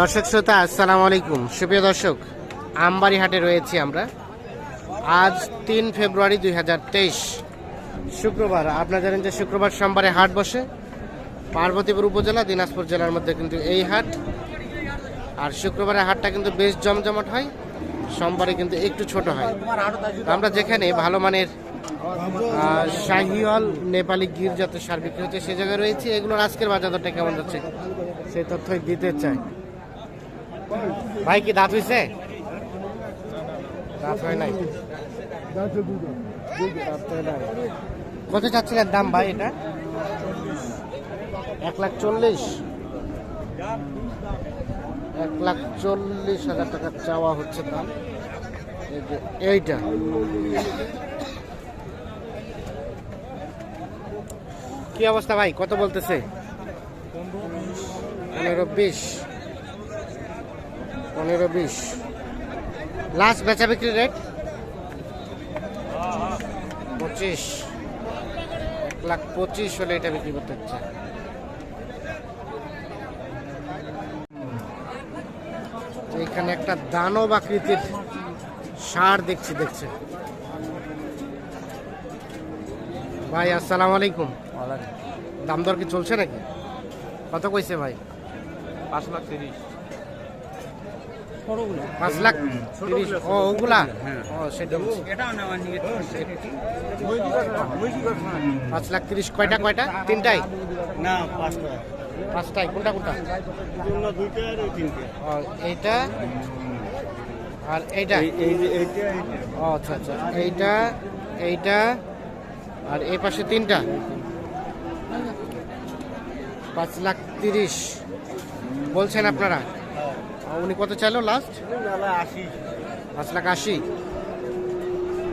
দর্শক শ্রোতা, আসসালামু আলাইকুম। সুপ্রিয় দর্শক আমবাড়ি হাটে রয়েছি আমরা। আজ তিন ফেব্রুয়ারি দুই হাজার তেইশ, শুক্রবার। আপনারা জানেন যে শুক্রবার সোমবারে হাট বসে। পার্বতীপুর উপজেলা, দিনাজপুর জেলার মধ্যে কিন্তু এই হাট। আর শুক্রবারের হাটটা কিন্তু বেশ জমজমাট হয়। সোমবারে কিন্তু একটু ছোট হয়। আমরা যেখানে ভালো মানের শাহিওয়াল নেপালি গির জাতের সার বিক্রি হচ্ছে, সে জায়গায় রয়েছে। এগুলোর আজকের বাজার দরটা কেমন যাচ্ছে? সেই তথ্যই দিতে চাই। ভাই, কি দাঁত হয়েছে দাঁত হয় নাই। কত চাচ্ছিলেন দাম ভাই এটা? এক লাখ চল্লিশ। এক লাখ চল্লিশ হাজার টাকা চাওয়া হচ্ছে দাম। এই এইটা। কি অবস্থা ভাই? কত বলতেছে? পনেরো বিশ। পনেরো বিশ। লাস্ট বেচা বিক্রি রেট পঁচিশ। এক লাখ পঁচিশ হলে এটা বিক্রি করতে হচ্ছে। এখানে একটা দানব আকৃতির সার দেখছি দেখছে ভাই আসসালাম আলাইকুম। দাম দর কি চলছে নাকি? কত কইছে ভাই? পাঁচ লাখ তিরিশ। পাঁচ লাখ তিরিশ। ও ওগুলা? ও সেটা পাঁচ লাখ তিরিশ। কয়টা কয়টা? তিনটাই? না পাঁচটা। পাঁচটাই। কোনটা কোনটা? এইটা? আর এইটা? এই ও আচ্ছা আচ্ছা। এইটা এইটা আর এই পাশে তিনটা? পাঁচ লাখ তিরিশ। বলছেন আপনারা? উনি কত চাইলো লাস্ট আশি পাঁচ লাখ আশি।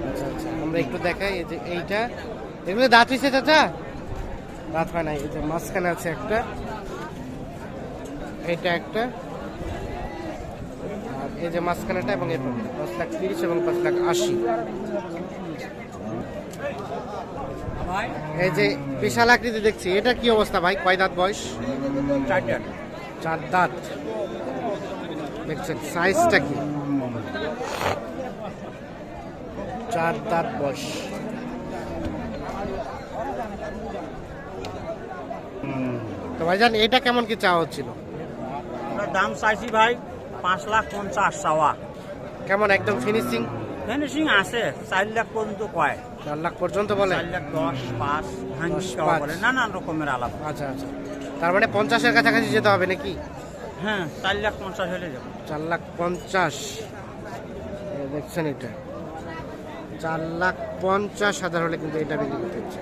আচ্ছা আচ্ছা আমরা একটু দেখাই এই যে এইটা। এগুলো দাঁত হয়েছে চাচা? দাঁত হয় নাই এই যে মাঝখানে আছে একটা। এইটা একটা। আর এই যে মাঝখানেটা এবং এটা পাঁচ লাখ তিরিশ এবং পাঁচ লাখ আশি। এই যে বিশাল আকৃতি দেখছি এটা কি অবস্থা ভাই? কয় দাঁত বয়স? চারটা চার দাঁত। দেখছেন সাইজটা কি? চার দাঁত বয়স। তো ভাইজান এটা কেমন কি চাওয়া হচ্ছিল? দাম চাইছি ভাই পাঁচ লাখ পঞ্চাশ চাওয়া। কেমন একদম ফিনিশিং ফিনিশিং আছে চার লাখ পর্যন্ত কয়। চার লাখ পর্যন্ত বলে? চার লাখ দশ পাঁচ ভাঙ্গি দশ, পাঁচ। বলে নানান রকমের আলাপ। আচ্ছা আচ্ছা। তার মানে পঞ্চাশের কাছাকাছি যেতে হবে নাকি? হ্যাঁ চার লাখ পঞ্চাশ চার লাখ পঞ্চাশ। দেখছেন এটা। চার লাখ পঞ্চাশ হাজার হলে কিন্তু এটা বিক্রি করতে হচ্ছে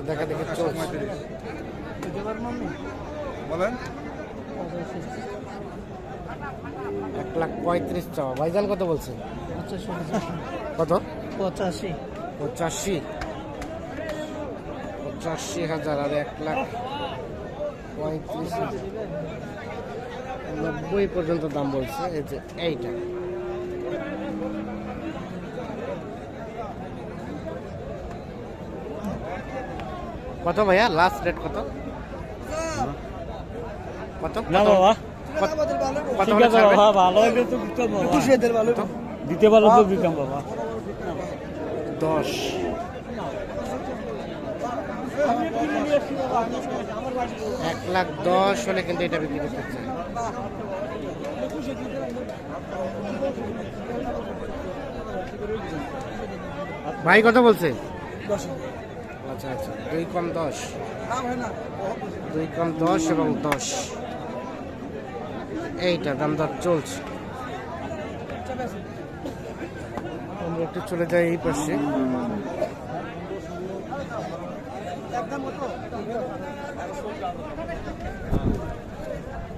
একটা দেখা দেখে চলছে বলেন। এক লাখ পঁয়ত্রিশ চাওয়া। ভাইজান কত বলছেন? কত? পঁচাশি। পঁচাশি। পঁচাশি হাজার আর এক লাখ পঁয়ত্রিশ হাজার। নব্বই পর্যন্ত দাম বলছে। এই যে এইটা। কত ভাইয়া? লাস্ট রেট কত? কত? না কত? বাবা। কত- ভালো। তো দিতাম দিতে পারলে তো দিতাম বাবা। দশ। এক লাখ দশ হলে কিন্তু এটা বিক্রি করতে চাই। ভাই কত বলছে? আচ্ছা আচ্ছা। দুই কম দশ। দুই কম দশ এবং দশ। এইটা দাম দর চলছে। আমরা একটু চলে যাই এই পাশে।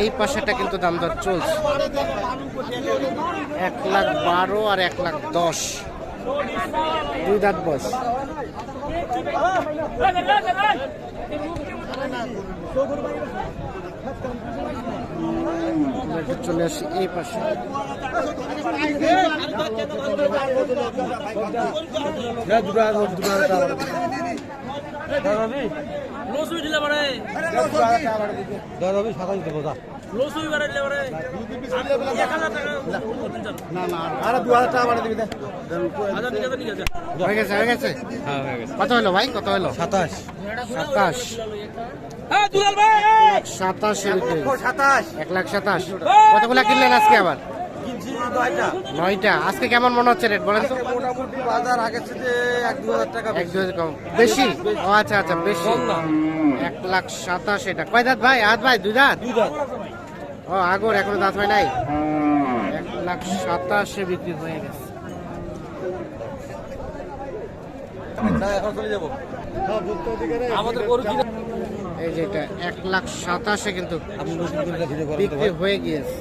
এই পাশেটা কিন্তু দাম দর চলছে। এক লাখ বারো আর এক লাখ দশ। দুই দাঁত একটু চলে আসি এই পাশে। দিলে পারে। সাতাশ দেবো হয়ে দিলে পারে। এক হাজার টাকা আরে দু হাজার টাকা বাড়ি দিবি হাজার টাকা তো নিয়ে যা। গেছে গেছে? গেছে। কত হলো ভাই? কত হলো? সাতাশ। সাতাশ। হ্যাঁ দুলাল ভাই সাতাশে। এক লাখ সাতাশ। কতগুলা কিনলেন আজকে আবার? নয়টা। আজকে কেমন মনে হচ্ছে রেট বলেন তো মোটামুটি বাজার আগের থেকে এক দু হাজার টাকা এক দু হাজার কম। বেশি? ও আচ্ছা আচ্ছা বেশি। এক লাখ সাতাশ এটা। কয় দাঁত ভাই? হাত ভাই? দুই দাঁত? ও আগর এখনও দাঁত হয় নাই? এক লাখ সাতাশে বিক্রি হয়ে গেছে। এই যে এটা এক লাখ সাতাশে কিন্তু বিক্রি হয়ে গিয়েছে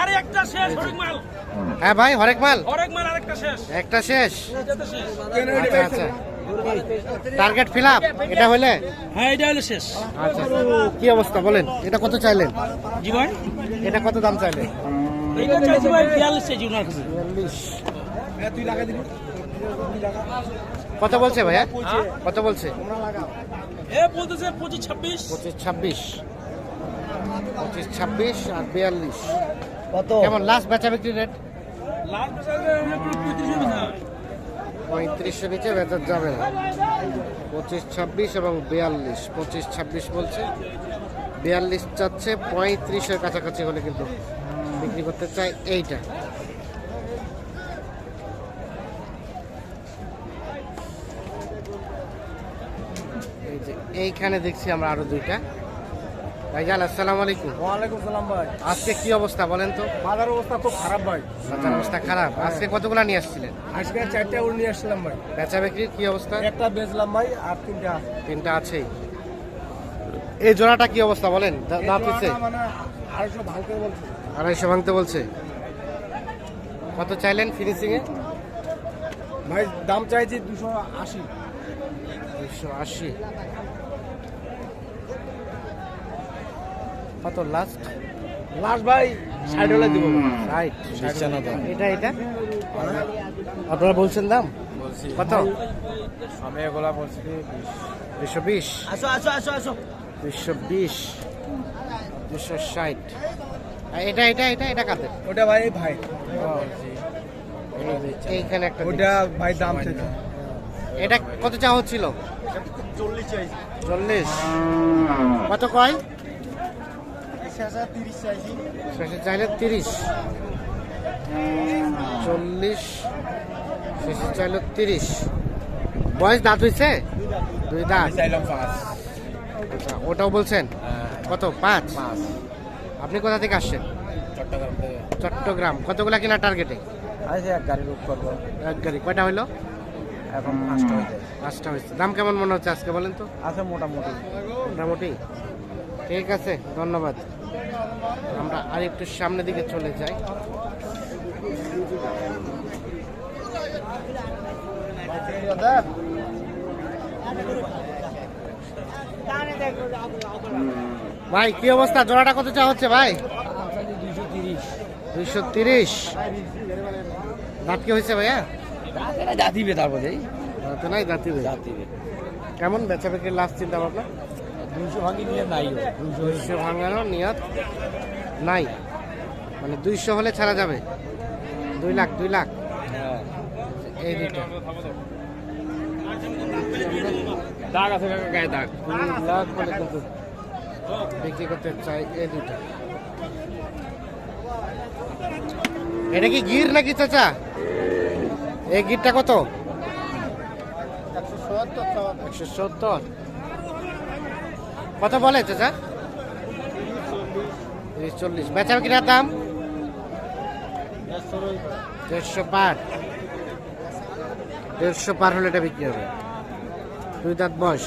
আর একটা শেষ হরেক মাল। হ্যাঁ ভাই হরেক মাল? হরেক মাল আরেকটা শেষ। একটা শেষ? আচ্ছা আচ্ছা। টার্গেট ফিল আপ এটা হলে? হ্যাঁ এটা হলো শেষ। আচ্ছা কি অবস্থা বলেন এটা কত চাইলেন? জি ভাই। এটা কত দাম চাইলেন? এইটা চাইছি ভাই বিয়াল্লিশ চাইছি ওনার কাছে। বিয়াল্লিশ। তুই লাগা দিবি কত বলছে ভাইয়া? কত বলছে? এ বলতেছে পঁচিশ ছাব্বিশ। পঁচিশ ছাব্বিশ। পঁচিশ ছাব্বিশ আর বিয়াল্লিশ। কত? কেমন লাস্ট বেচা বিক্রি রেট পঁয়ত্রিশশো নিচে বেচা যাবে না। পঁচিশ ছাব্বিশ এবং বিয়াল্লিশ। পঁচিশ ছাব্বিশ বলছে। বিয়াল্লিশ চাচ্ছে পঁয়ত্রিশের কাছাকাছি হলে কিন্তু বিক্রি করতে চাই এইটা। এই যে এইখানে দেখছি আমরা আরও দুইটা। ভাইজান আসসালামু আলাইকুম। ওয়ালাইকুম সালাম ভাই। আজকে কি অবস্থা বলেন তো? বাজার অবস্থা খুব খারাপ ভাই। বাজার অবস্থা খারাপ। আজকে কতগুলা নিয়ে আসছিলেন? আজকে চারটা উড় নিয়ে আসছিলাম ভাই। বেচা বিক্রির কি অবস্থা? একটা বেচলাম ভাই আর তিনটা। তিনটা আছেই। এই জোড়াটা কি অবস্থা বলেন? দা- দাঁত হচ্ছে এই জোড়াটা মানে আড়াইশো ভাঙতে বলছে। আড়াইশো ভাঙতে বলছে। কত চাইলেন ফিনিশিং এ ভাই দাম চাইছি দুশো আশি। দুশো আশি। কত লাস্ট লাস্ট ভাই ষাট হলে দিব। রাইট বিছানা এটা এটা? আপনারা বলছেন দাম? কত? আমি এগুলা বলছি দুশো বিশ। আসো আসো আসো আসো। দুশো বিশ। দুশো ষাট। এটা এটা এটা এটা কাদের? ওটা ভাই ভাই। এইখানে একটা ওটা ভাই দাম এটা কত চা হচ্ছিল? চল্লিশ চল্লিশ। কত কয়? শেষে চাইলে তিরিশ। চল্লিশ। শেষে চাইলে তিরিশ। বয়স দাঁত হয়েছে দুই দাঁত। আচ্ছা ওটাও বলছেন? কত? পাঁচ? আপনি কোথা থেকে আসছেন? চট্টগ্রাম কতগুলা কিনা টার্গেটে এক গাড়ি বুক করব। এক গাড়ি। কয়টা হইল? এখন পাঁচটা হয়ে পাঁচটা হয়েছে দাম কেমন মনে হচ্ছে আজকে বলেন তো? আছে মোটামুটি। মোটামুটি? ঠিক আছে ধন্যবাদ। আমরা আর একটু সামনের দিকে চলে যাই। ভাই কি অবস্থা? জোড়াটা কত চা হচ্ছে ভাই? দুইশো তিরিশ। দাঁত কি হয়েছে ভাইয়া? জাতিবে তারপরে দাঁত নাই দাঁতি জাতিবে কেমন বেচা বিক্রির লাস্ট চিন্তা ভাবনা দুইশো ভাগি নিয়ে নাই দুইশো দুইশো নিয়ত নাই। মানে দুইশো হলে ছাড়া যাবে। দুই লাখ দুই লাখ। এই দুইটা। দাগ আছে গায়ে দাগ। দুই লাখ হলে কিন্তু বিক্রি করতে চাই এই দুইটা। এটা কি গির নাকি চাচা? এই গিরটা কত? একশো সত্তর একশো সত্তর। কত বলে চাচা? তিরিশ, চল্লিশ। বেচা কিনার দাম? দেড়শো পার। দেড়শো পার হলে এটা বিক্রি হবে। দুই দাঁত বয়স।